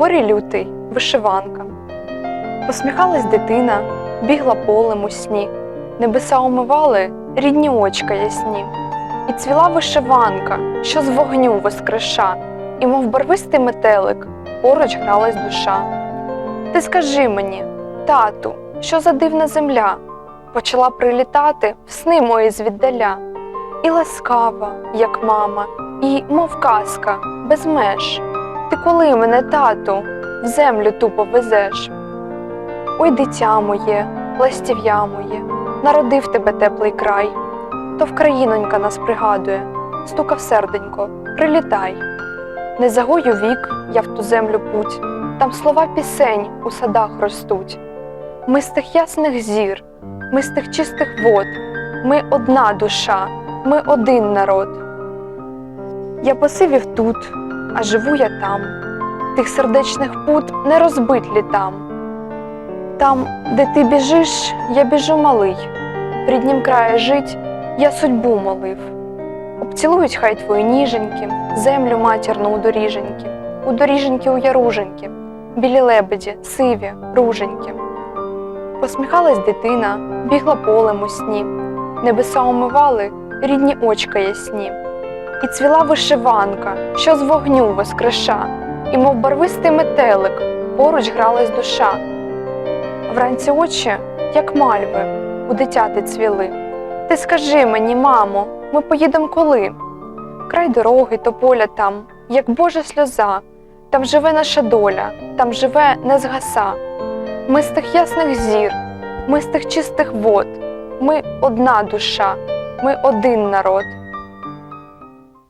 горі лютий, вишиванка. Посміхалась дитина, бігла полем у сні, небеса умивали рідні очка ясні. І цвіла вишиванка, що з вогню воскреша, і, мов барвистий метелик, поруч гралась душа. Ти скажи мені, тату, що за дивна земля, почала прилітати в сни мої звіддаля, і ласкава, як мама, і, мов казка, без меж. Ти коли мене, тату, в землю тупо везеш? Ой, дитя моє, ластів'я моє, народив тебе теплий край, то в країнонька нас пригадує, стукав серденько, прилітай. Не загою вік я в ту землю путь, там слова пісень у садах ростуть. Ми з тих ясних зір, ми з тих чистих вод, ми одна душа, ми один народ. Я посивів тут, а живу я там, тих сердечних пут не розбить літам. Там, де ти біжиш, я біжу малий, в ріднім краї жить, я судьбу молив. Обцілують хай твої ніженьки, землю матірну у доріженьки, у доріженьки у яруженьки, білі лебеді, сиві, руженьки. Посміхалась дитина, бігла полем у сні, небеса умивали рідні очка ясні. І цвіла вишиванка, що з вогню воскреша, і, мов барвистий метелик, поруч гралась душа. Вранці очі, як мальви, у дитяти цвіли. Ти скажи мені, мамо, ми поїдемо коли? Край дороги, тополя там, як Божа сльоза, там живе наша доля, там живе не згаса. Ми з тих ясних зір, ми з тих чистих вод, ми одна душа, ми один народ.